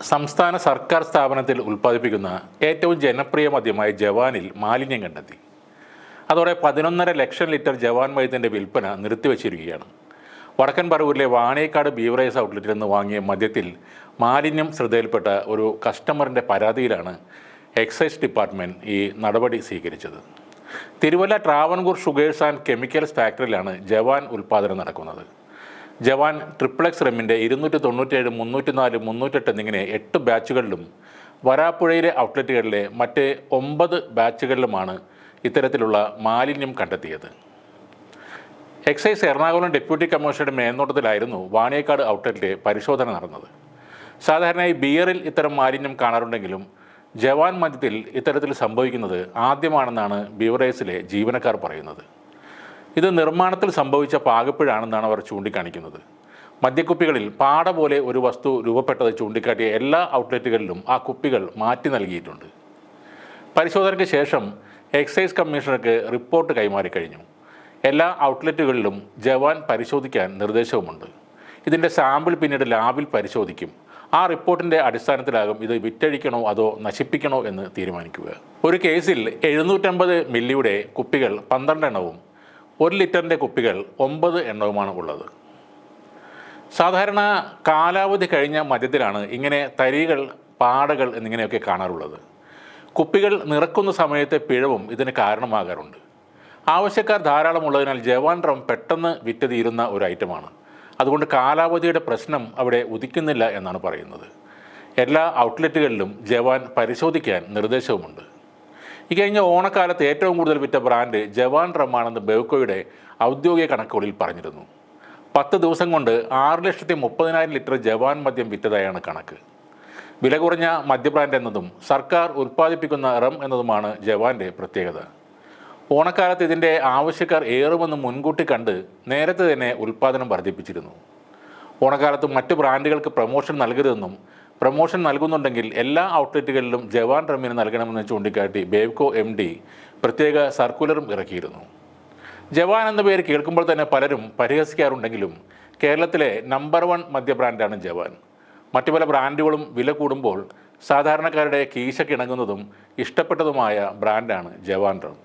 സംസ്ഥാന സർക്കാർ സ്ഥാപനത്തിൽ ഉൽപ്പാദിപ്പിക്കുന്ന ഏറ്റവും ജനപ്രിയ മദ്യമായ ജവാനിൽ മാലിന്യം കണ്ടെത്തി. അതോടെ പതിനൊന്നര ലക്ഷം ലിറ്റർ ജവാൻ മദ്യത്തിന്റെ വിൽപ്പന നിർത്തിവച്ചിരിക്കുകയാണ്. വടക്കൻ പറവൂരിലെ വാണേക്കാട് ബീവറേജ് ഔട്ട്ലെറ്റിൽ നിന്ന് വാങ്ങിയ മദ്യത്തിൽ മാലിന്യം ശ്രദ്ധയിൽപ്പെട്ട ഒരു കസ്റ്റമറിന്റെ പരാതിയിലാണ് എക്സൈസ് ഡിപ്പാർട്ട്മെന്റ് ഈ നടപടി സ്വീകരിച്ചത്. Thiruvalla Travancore sugars and chemicals ഫാക്ടറിയിലാണ് Jawan ഉൽപ്പാദനം നടക്കുന്നത്. ജവാൻ ട്രിപ്ലക്സ് റെമ്മിന്റെ ഇരുന്നൂറ്റി തൊണ്ണൂറ്റേഴ് മുന്നൂറ്റി നാല് മുന്നൂറ്റെട്ട് എന്നിങ്ങനെ എട്ട് ബാച്ചുകളിലും വരാപ്പുഴയിലെ ഔട്ട്ലെറ്റുകളിലെ മറ്റ് ഒമ്പത് ബാച്ചുകളിലുമാണ് ഇത്തരത്തിലുള്ള മാലിന്യം കണ്ടെത്തിയത്. എക്സൈസ് എറണാകുളം ഡെപ്യൂട്ടി കമ്മീഷണറുടെ മേൽനോട്ടത്തിലായിരുന്നു വാണിയക്കാട് ഔട്ട്ലെറ്റിലെ പരിശോധന നടന്നത്. സാധാരണയായി ബിയറിൽ ഇത്തരം മാലിന്യം കാണാറുണ്ടെങ്കിലും ജവാൻ മദ്യത്തിൽ ഇത്തരത്തിൽ സംഭവിക്കുന്നത് ആദ്യമാണെന്നാണ് ബിവറേസിലെ ജീവനക്കാർ പറയുന്നത്. ഇത് നിർമ്മാണത്തിൽ സംഭവിച്ച പാകപ്പിഴാണെന്നാണ് അവർ ചൂണ്ടിക്കാണിക്കുന്നത്. മദ്യക്കുപ്പികളിൽ പാട പോലെ ഒരു വസ്തു രൂപപ്പെട്ടത് ചൂണ്ടിക്കാട്ടിയ എല്ലാ ഔട്ട്ലെറ്റുകളിലും ആ കുപ്പികൾ മാറ്റി നൽകിയിട്ടുണ്ട്. പരിശോധനയ്ക്ക് ശേഷം എക്സൈസ് കമ്മീഷണർക്ക് റിപ്പോർട്ട് കൈമാറി കഴിഞ്ഞു. എല്ലാ ഔട്ട്ലെറ്റുകളിലും ജവാൻ പരിശോധിക്കാൻ നിർദ്ദേശവുമുണ്ട്. ഇതിന്റെ സാമ്പിൾ പിന്നീട് ലാബിൽ പരിശോധിക്കും. ആ റിപ്പോർട്ടിന്റെ അടിസ്ഥാനത്തിലാകും ഇത് വിറ്റഴിക്കണോ അതോ നശിപ്പിക്കണോ എന്ന് തീരുമാനിക്കുക. ഒരു കേസിൽ എഴുന്നൂറ്റമ്പത് മില്ലിയുടെ കുപ്പികൾ പന്ത്രണ്ട് എണ്ണവും ഒരു ലിറ്ററിന്റെ കുപ്പികൾ ഒമ്പത് എണ്ണവുമാണ് ഉള്ളത്. സാധാരണ കാലാവധി കഴിഞ്ഞ മദ്യത്തിലാണ് ഇങ്ങനെ തരികൾ പാടകൾ എന്നിങ്ങനെയൊക്കെ കാണാറുള്ളത്. കുപ്പികൾ നിറക്കുന്ന സമയത്തെ പിഴവും ഇതിന് കാരണമാകാറുണ്ട്. ആവശ്യക്കാർ ധാരാളമുള്ളതിനാൽ ജവാൻ റം പെട്ടെന്ന് വിറ്റ് തീരുന്ന ഒരു ഐറ്റമാണ്. അതുകൊണ്ട് കാലാവധിയുടെ പ്രശ്നം അവിടെ ഉദിക്കുന്നില്ല എന്നാണ് പറയുന്നത്. എല്ലാ ഔട്ട്ലെറ്റുകളിലും ജവാൻ പരിശോധിക്കാൻ നിർദ്ദേശവുമുണ്ട്. ഈ കഴിഞ്ഞ ഓണക്കാലത്ത് ഏറ്റവും കൂടുതൽ വിറ്റ ബ്രാൻഡ് ജവാൻ റമ്മാണെന്ന് ബെവ്കോയുടെ ഔദ്യോഗിക കണക്കുകളിൽ പറഞ്ഞിരുന്നു. പത്ത് ദിവസം കൊണ്ട് ആറ് ലക്ഷത്തി മുപ്പതിനായിരം ലിറ്റർ ജവാൻ മദ്യം വിറ്റതായാണ് കണക്ക്. വില കുറഞ്ഞ മദ്യബ്രാൻഡ് എന്നതും സർക്കാർ ഉൽപ്പാദിപ്പിക്കുന്ന റം എന്നതുമാണ് ജവാന്റെ പ്രത്യേകത. ഓണക്കാലത്ത് ഇതിന്റെ ആവശ്യക്കാർ ഏറുമെന്ന് മുൻകൂട്ടി കണ്ട് നേരത്തെ തന്നെ ഉൽപ്പാദനം വർദ്ധിപ്പിച്ചിരുന്നു. ഓണക്കാലത്ത് മറ്റ് ബ്രാൻഡുകൾക്ക് പ്രമോഷൻ നൽകരുതെന്നും പ്രൊമോഷൻ നൽകുന്നുണ്ടെങ്കിൽ എല്ലാ ഔട്ട്ലെറ്റുകളിലും ജവാൻ റമ്മിന് നൽകണമെന്ന് ചൂണ്ടിക്കാട്ടി ബേവ്കോ എം ഡി പ്രത്യേക സർക്കുലറും ഇറക്കിയിരുന്നു. ജവാൻ എന്ന പേര് കേൾക്കുമ്പോൾ തന്നെ പലരും പരിഹസിക്കാറുണ്ടെങ്കിലും കേരളത്തിലെ നമ്പർ വൺ മദ്യ ബ്രാൻഡാണ് ജവാൻ. മറ്റു പല ബ്രാൻഡുകളും വില കൂടുമ്പോൾ സാധാരണക്കാരുടെ കീശക്കിണങ്ങുന്നതും ഇഷ്ടപ്പെട്ടതുമായ ബ്രാൻഡാണ് ജവാൻ റം.